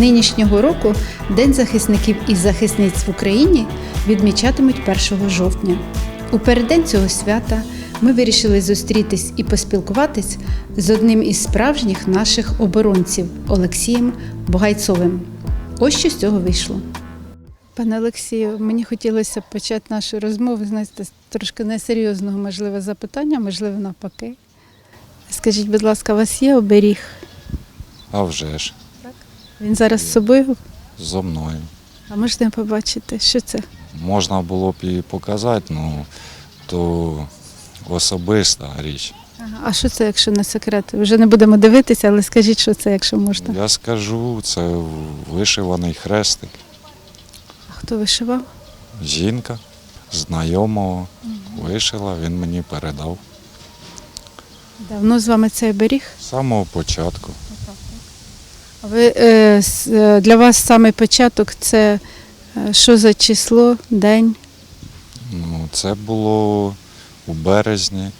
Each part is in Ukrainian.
нинішнього року День захисників і захисниць в Україні відмічатимуть 1 жовтня. У переддень цього свята ми вирішили зустрітись і поспілкуватись з одним із справжніх наших оборонців Олексієм Богайцовим. Ось що з цього вийшло. Пане Олексію, мені хотілося б почати нашу розмову, знаєте, з трошки несерйозного, можливо, запитання, можливо, навпаки. Скажіть, будь ласка, у вас є оберіг? А вже ж, Він зараз з собою? зо мною. А можна побачити, що це? Можна було б і показати, ну то особиста річ. Ага. А що це, якщо не секрет? Вже не будемо дивитися, але скажіть, що це, якщо можна. Я скажу, це вишиваний хрестик. А хто вишивав? Жінка знайомого вишила, він мені передав. Давно з вами цей оберіг? З самого початку. Ви е, е, для вас саме початок це е, що за число, день? Ну, це було у березні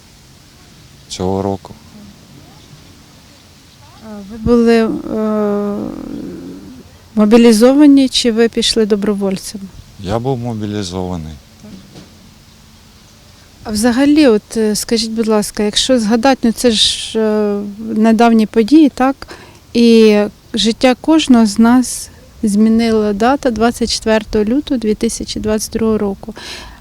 цього року. Ви були е, мобілізовані чи ви пішли добровольцем? Я був мобілізований. А взагалі, от скажіть, будь ласка, якщо згадати, ну це ж недавні події, так? І життя кожного з нас змінила дата 24 лютого 2022 року.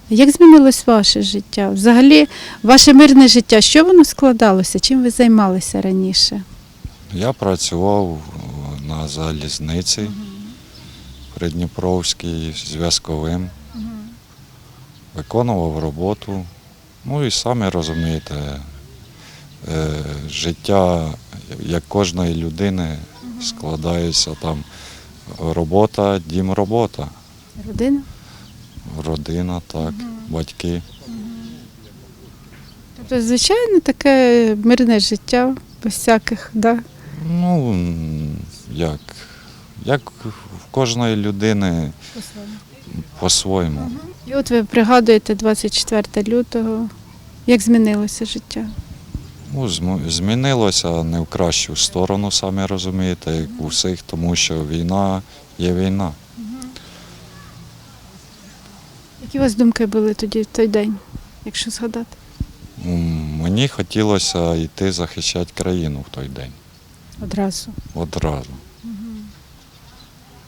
Як змінилось ваше життя? Взагалі, ваше мирне життя, що воно складалося? Чим ви займалися раніше? Я працював на залізниці Придніпровській зв'язковим, виконував роботу. Ну і самі розумієте, е, життя як кожної людини складається там робота, дім, робота, Родина? родина, так, батьки. Тобто, звичайно, таке мирне життя без всяких, да? Ну, як, як в кожної людини по-своєму. І от ви пригадуєте 24 лютого. Як змінилося життя? Ну, змінилося не в кращу сторону, самі розумієте, як у всіх, тому що війна є війна. Які у вас думки були тоді в той день, якщо згадати? Мені хотілося йти захищати країну в той день. Одразу. Одразу.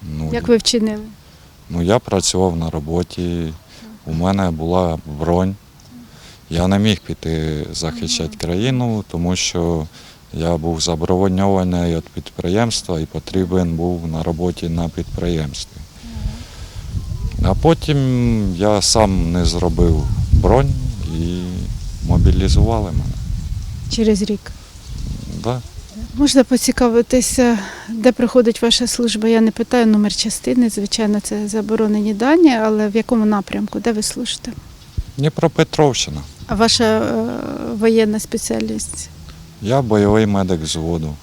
Ну, Як ви вчинили? ну, я працював на роботі, у мене була бронь. Я не міг піти захищати країну, тому що я був заброньований від підприємства і потрібен був на роботі на підприємстві. А потім я сам не зробив бронь і мобілізували мене. Через рік. Да. Можна поцікавитися, де проходить ваша служба? Я не питаю номер частини, звичайно, це заборонені дані, але в якому напрямку, де ви служите? Дніпропетровщина. А ваша е, воєнна спеціальність? Я бойовий медик взводу.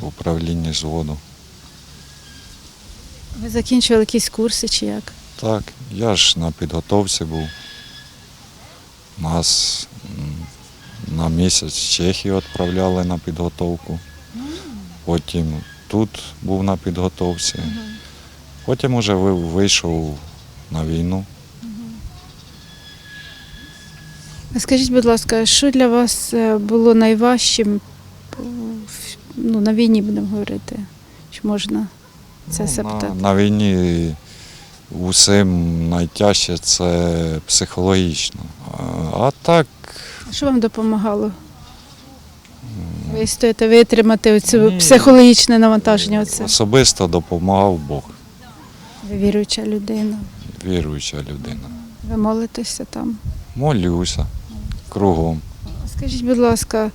В управлінні зводу. Ви закінчували якісь курси чи як? Так, я ж на підготовці був. Нас на місяць в Чехію відправляли на підготовку. Потім тут був на підготовці. Потім уже вийшов на війну. А Скажіть, будь ласка, що для вас е, було найважчим ну, на війні будемо говорити? Чи можна це Ну, запитати? на, на війні усім найтяжче це психологічно. А, так Що вам допомагало? Ви стоїте витримати оцю психологічне навантаження. Оце. особисто допомагав Бог, Ви віруюча людина. віруюча людина. Ви молитеся там. Молюся кругом. Скажіть, будь ласка,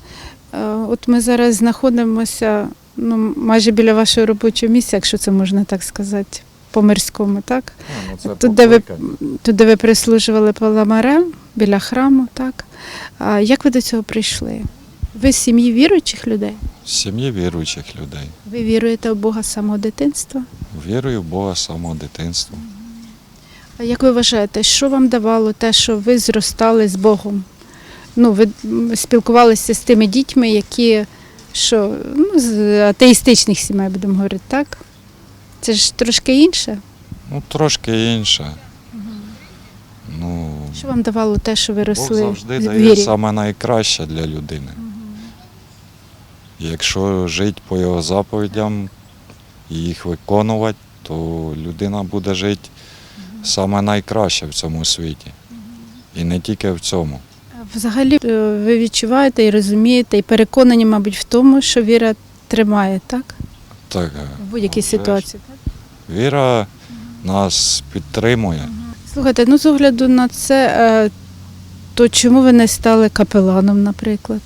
е, от ми зараз знаходимося ну, майже біля вашого робочого місця, якщо це можна так сказати, по мирському, так? Тут, де ви, тут, де ви прислужували паламарем біля храму, так? А як ви до цього прийшли? Ви з сім'ї віруючих людей? З сім'ї віруючих людей. Ви віруєте в Бога з самого дитинства? Вірую в Бога з самого дитинства. А як ви вважаєте, що вам давало те, що ви зростали з Богом? Ну, ви спілкувалися з тими дітьми, які що ну, з атеїстичних сімей будемо говорити, так? Це ж трошки інше. Ну, трошки інше. Ну, Що вам давало те, що ви Бог росли завжди в дає вірі? саме найкраще для людини. Якщо жити по його заповідям і їх виконувати, то людина буде жити саме найкраще в цьому світі. І не тільки в цьому. Взагалі е, ви відчуваєте і розумієте, і переконані, мабуть, в тому, що віра тримає, так? Так, В будь-якій вже ситуації. Так? віра нас підтримує. Слухайте, ну з огляду на це, е, то чому ви не стали капеланом, наприклад?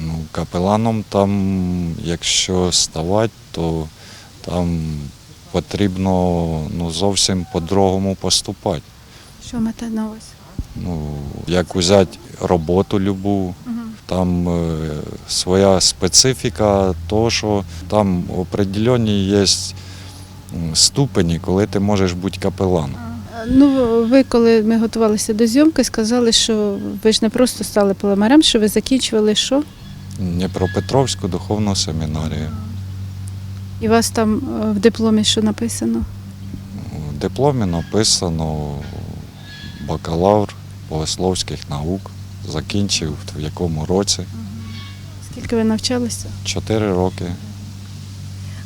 Ну, капеланом там, якщо ставати, то там потрібно ну, зовсім по-другому поступати. Що мета на увазі? Ну, як взяти роботу любу, там е, своя специфіка, то що там определені є ступені, коли ти можеш бути капеланом. Ну, ви, коли ми готувалися до зйомки, сказали, що ви ж не просто стали полемарем, що ви закінчували що? Дніпропетровську духовну семінарію. І у вас там е, в дипломі що написано? У дипломі написано бакалавр богословських наук. Закінчив в якому році? Скільки ви навчалися? Чотири роки.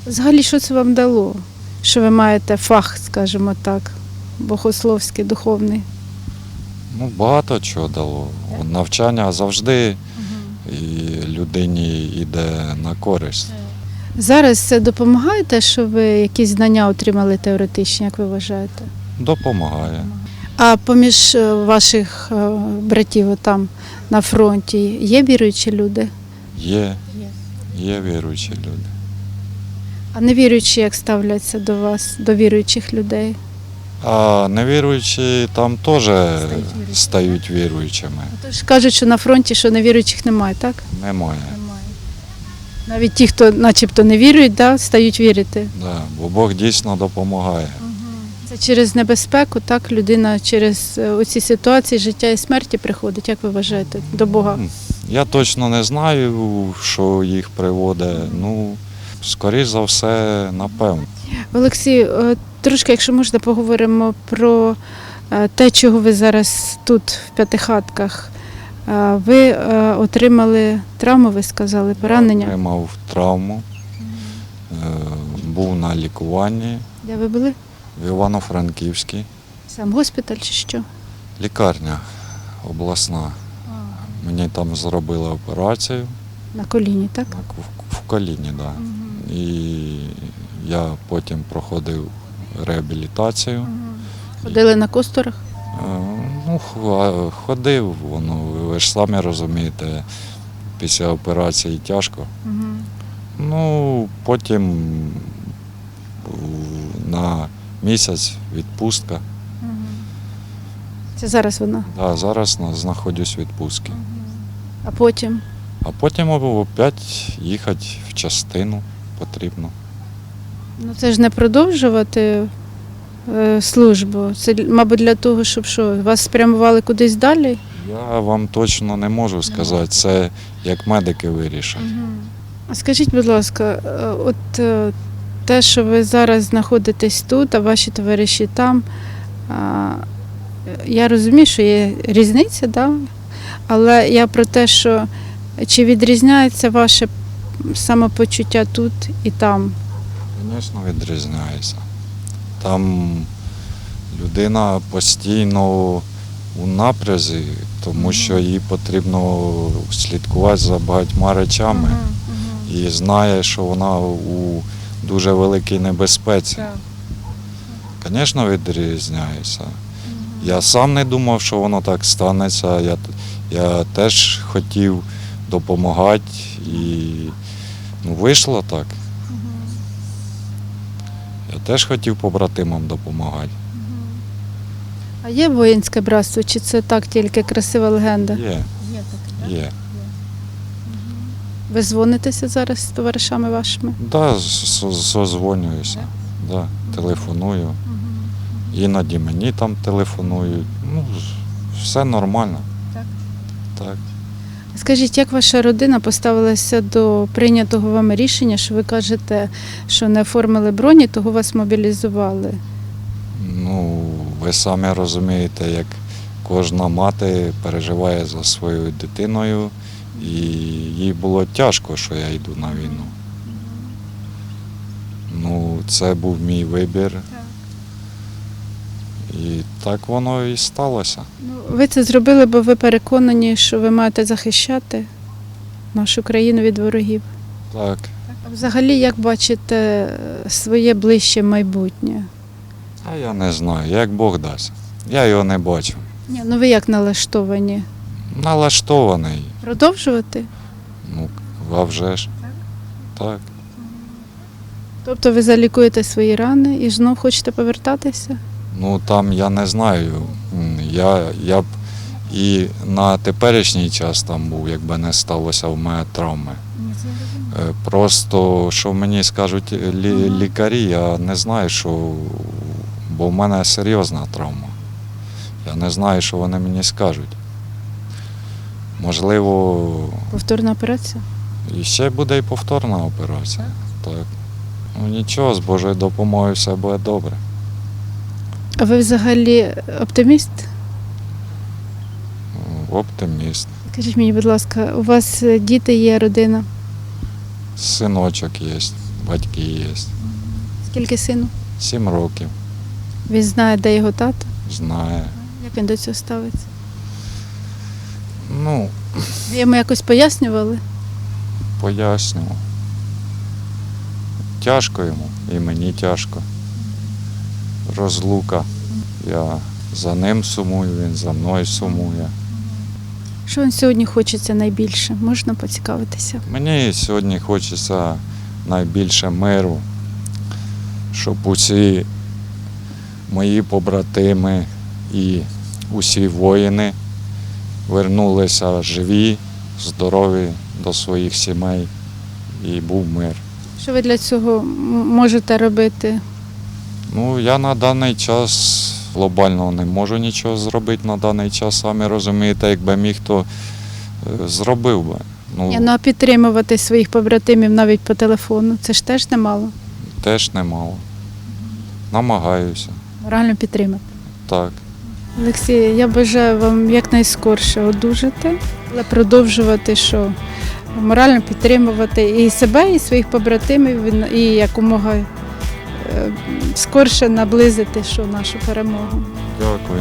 Взагалі, що це вам дало? Що ви маєте фах, скажімо так, богословський, духовний? Ну, багато чого дало. Навчання завжди і людині йде на користь. Зараз це допомагає те, що ви якісь знання отримали теоретичні, як ви вважаєте? Допомагає. А поміж е, ваших е, братів там на фронті є віруючі люди? Є, є віруючі люди. А невіруючі як ставляться до вас, до віруючих людей? А невіруючі там теж стають віруючими. Тож кажуть, що на фронті що невіруючих немає, так? Немає. Немає. Навіть ті, хто начебто не вірують, да, стають вірити. Да, бо Бог дійсно допомагає. Це через небезпеку, так людина через е, оці ситуації життя і смерті приходить, як ви вважаєте, до Бога? Я точно не знаю, що їх приводить. Ну, скоріш за все, напевно. Олексій, е, трошки, якщо можна, поговоримо про е, те, чого ви зараз тут, в п'ятихатках. Ви отримали травму, ви сказали, поранення. Я Отримав травму, був на лікуванні Де ви були? В Івано-Франківській. Сам госпіталь чи що? Лікарня обласна. Мені там зробили операцію На коліні, так? так, в, в коліні, да. І я потім проходив реабілітацію. Ходили на косторах? Е, Ну, ходив, воно, ви ж самі розумієте, після операції тяжко. Ну, потім на місяць відпустка. Це зараз вона. Да, зараз на- знаходжусь в відпустці. А потім А потім опять їхати в частину потрібно. ну це ж не продовжувати е, службу. Це, мабуть, для того, щоб що, вас спрямували кудись далі. Я вам точно не можу сказати, це як медики вирішать. А скажіть, будь ласка, е, от е, те, що ви зараз знаходитесь тут, а ваші товариші там, я розумію, що є різниця, да? але я про те, що чи відрізняється ваше самопочуття тут і там? Звісно, відрізняється. Там людина постійно у напрязі, тому що їй потрібно слідкувати за багатьма речами і знає, що вона у дуже великій небезпеці. Звісно, відрізняється. Я сам не думав, що воно так станеться. Я, я теж хотів допомагати і ну, вийшло так. Я теж хотів побратимам допомагати. А є воїнське братство, чи це так тільки красива легенда? Є, є. Ви дзвонитеся зараз з товаришами вашими? З- созвонююся, да, телефоную. Іноді мені там телефонують. Ну, все нормально. Так? Так. Скажіть, як ваша родина поставилася до прийнятого вами рішення, що ви кажете, що не оформили броні, того вас мобілізували? Ну, ви самі розумієте, як кожна мати переживає за своєю дитиною, і їй було тяжко, що я йду на війну. Ну, це був мій вибір. І так воно і сталося. Ну, ви це зробили, бо ви переконані, що ви маєте захищати нашу країну від ворогів. Так. А взагалі, як бачите своє ближче майбутнє? А я не знаю, як Бог дасть. Я його не бачу. Ні, ну ви як налаштовані? Налаштований. Продовжувати? Ну, а вже ж. Так. Тобто ви залікуєте свої рани і знов хочете повертатися? Ну там я не знаю. Я, я б і на теперішній час там був, якби не сталося в мене травми. Е, Просто що мені скажуть лі, лікарі, я не знаю, що. Бо в мене серйозна травма. Я не знаю, що вони мені скажуть. Можливо, Повторна операція? і ще буде і повторна операція. Так. Ну нічого, з Божою допомогою все буде добре. А ви взагалі оптиміст? Оптиміст. Скажіть мені, будь ласка, у вас діти є, родина? Синочок є, батьки є. Скільки сину? Сім років. Він знає, де його тато? Знає. Як він до цього ставиться? Ну, Ви йому якось пояснювали? пояснював. Тяжко йому, і мені тяжко. Розлука. Я за ним сумую, він за мною сумує. Що вам сьогодні хочеться найбільше? Можна поцікавитися? Мені сьогодні хочеться найбільше миру, щоб усі мої побратими і усі воїни вернулися живі, здорові до своїх сімей і був мир. Що ви для цього можете робити? Ну, я на даний час глобально не можу нічого зробити на даний час, самі розумієте, якби міг, то е, зробив би. Ну, Ні, ну а підтримувати своїх побратимів навіть по телефону. Це ж теж немало. теж немало. Намагаюся. Морально підтримати. Так. Олексій, я бажаю вам якнайскорше одужати, але продовжувати, що морально підтримувати і себе, і своїх побратимів, і якомога е, скорше наблизити що нашу перемогу. Дякую.